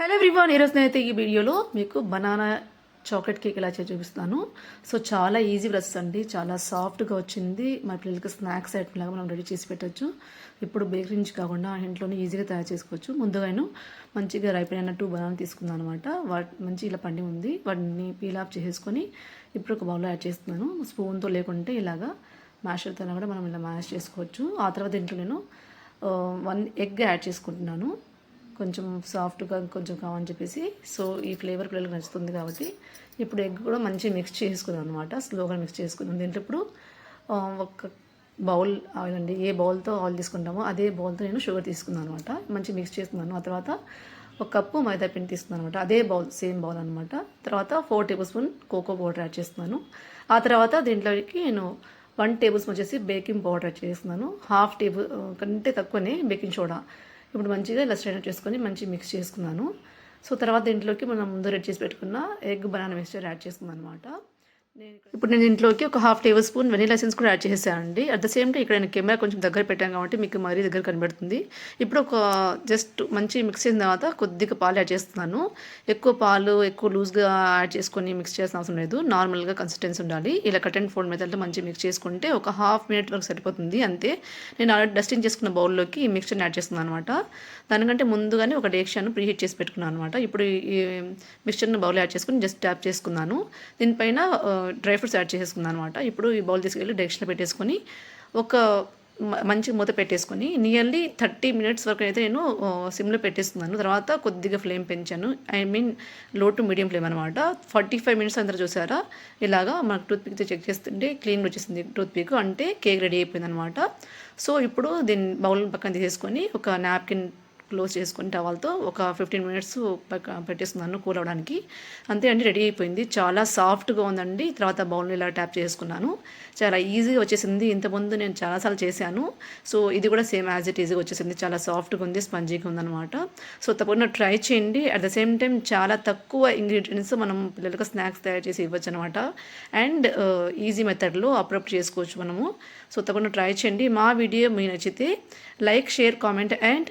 Hello everyone ఈరోజు నేనైతే ఈ వీడియోలో మీకు బనానా చాక్లెట్ కేక్ ఇలా చూపిస్తాను సో చాలా ఈజీ ప్రాసెస్ అండి. చాలా సాఫ్ట్గా వచ్చింది. మా పిల్లలకి స్నాక్స్ ఐటమ్ లాగా మనం రెడీ చేసి పెట్టచ్చు. ఇప్పుడు బేకరీ నుంచి కాకుండా ఇంట్లోనే ఈజీగా తయారు చేసుకోవచ్చు. ముందుగా నేను మంచిగా రైపైన టూ బనానా తీసుకున్నాను అనమాట వాటి మంచి ఇలా పండి ఉంది. వాటిని పీల్ ఆఫ్ చేసేసుకొని ఇప్పుడు ఒక బౌల్లో యాడ్ చేస్తున్నాను. స్పూన్తో లేకుంటే ఇలాగా మ్యాషర్తో కూడా మనం ఇలా మ్యాష్ చేసుకోవచ్చు. ఆ తర్వాత ఇంట్లో నేను వన్ ఎగ్ యాడ్ చేసుకుంటున్నాను. కొంచెం సాఫ్ట్గా కొంచెం కావని చెప్పేసి. సో ఈ ఫ్లేవర్ పిల్లలకు నచ్చుతుంది కాబట్టి ఇప్పుడు ఎగ్ కూడా మంచిగా మిక్స్ చేసుకున్నాను అనమాట స్లోగా మిక్స్ చేసుకున్నాను. దీంట్లో ఇప్పుడు ఒక బౌల్ ఆయిల్ అండి. ఏ బౌల్తో ఆయిల్ తీసుకుంటామో అదే బౌల్తో నేను షుగర్ తీసుకున్నాను అనమాట మంచి మిక్స్ చేసుకున్నాను. ఆ తర్వాత ఒక కప్పు మైదా పిండి తీసుకున్నాను అనమాట అదే బౌల్ సేమ్ బౌల్ అనమాట తర్వాత four tablespoon cocoa powder add చేస్తున్నాను. ఆ తర్వాత దీంట్లోకి నేను వన్ టేబుల్ స్పూన్ వచ్చేసి బేకింగ్ పౌడర్ యాడ్ చేస్తున్నాను. హాఫ్ టేబుల్ కంటే తక్కువనే బేకింగ్ సోడా. ఇప్పుడు మంచిగా ఇలా స్ట్రైన్ చేసుకొని మంచి మిక్స్ చేసుకున్నాను. సో తర్వాత ఇంట్లోకి మనం ముందు రెడ్ చేసి పెట్టుకున్న ఎగ్ బనానా మిక్స్చర్ యాడ్ చేసుకున్నాను అనమాట ఇప్పుడు నేను ఇంట్లోకి ఒక half tablespoon vanilla essence కూడా యాడ్ చేసేసానండి. అట్ ద సేమ్ టైం ఇక్కడ నేను కెమెరా కొంచెం దగ్గర పెట్టాను కాబట్టి మీకు మరీ దగ్గర కనబడుతుంది. ఇప్పుడు ఒక జస్ట్ మంచి మిక్స్ చేసిన తర్వాత కొద్దిగా పాలు యాడ్ చేస్తున్నాను. ఎక్కువ పాలు ఎక్కువ లూజ్గా యాడ్ చేసుకొని మిక్స్ చేసిన అవసరం లేదు. నార్మల్గా కన్సిస్టెన్సీ ఉండాలి. ఇలా కట్ అండ్ ఫోల్డ్ మెథడ్లో మంచి మిక్స్ చేసుకుంటే ఒక హాఫ్ మినిట్ వరకు సరిపోతుంది. అంతే. నేను ఆల్రెడీ డస్టింగ్ చేసుకున్న బౌల్లోకి ఈ మిక్స్చర్ని యాడ్ చేస్తున్నాను అనమాట దానికంటే ముందుగానే ఒక డేక్షాను ప్రీహీట్ చేసి పెట్టుకున్నాను అనమాట ఇప్పుడు ఈ మిక్స్చర్ని బౌల్ యాడ్ చేసుకుని జస్ట్ ట్యాప్ చేసుకున్నాను. దీనిపైన డ్రై ఫ్రూట్స్ యాడ్ చేసేసుకున్నాను అనమాట ఇప్పుడు ఈ బౌల్ తీసుకెళ్ళి డెక్షన్లో పెట్టేసుకొని ఒక మంచి మూత పెట్టేసుకొని నియర్లీ థర్టీ మినిట్స్ వరకు అయితే నేను సిమ్లో పెట్టేస్తున్నాను తర్వాత కొద్దిగా ఫ్లేమ్ పెంచాను. ఐ మీన్లో టు మీడియం ఫ్లేమ్ అనమాట. ఫార్టీ ఫైవ్ మినిట్స్ అందరూ చూసారా? ఇలాగా మనకు టూత్పిక్తో చెక్ చేస్తుంటే క్లీన్ వచ్చేసింది టూత్పిక్ అంటే కేక్ రెడీ అయిపోయింది అనమాట సో ఇప్పుడు దీన్ని బౌల్ పక్కన తీసేసుకొని ఒక నాప్కిన్ క్లోజ్ చేసుకుంటే టవాల్తో ఒక ఫిఫ్టీన్ మినిట్స్ పెట్టేసుకున్నాను కూల్ అవడానికి అంతే అండి రెడీ అయిపోయింది. చాలా సాఫ్ట్గా ఉందండి. తర్వాత బౌల్ని ఇలా ట్యాప్ చేసుకున్నాను. చాలా ఈజీగా వచ్చేసింది. ఇంతకుముందు నేను చాలాసార్లు చేశాను. సో ఇది కూడా సేమ్ యాజ్ ఇట్ ఈజీగా వచ్చేసింది. చాలా సాఫ్ట్గా ఉంది స్పంజీగా ఉందన్నమాట. సో తప్పకుండా ట్రై చేయండి. అట్ ద సేమ్ టైం చాలా తక్కువ ఇంగ్రీడియంట్స్ మనం పిల్లలకు స్నాక్స్ తయారు చేసి ఇవ్వచ్చు అనమాట అండ్ ఈజీ మెథడ్లో అప్రోప్ చేసుకోవచ్చు మనము. సో తప్పకుండా ట్రై చేయండి. మా వీడియో మీ నచ్చితే like share comment and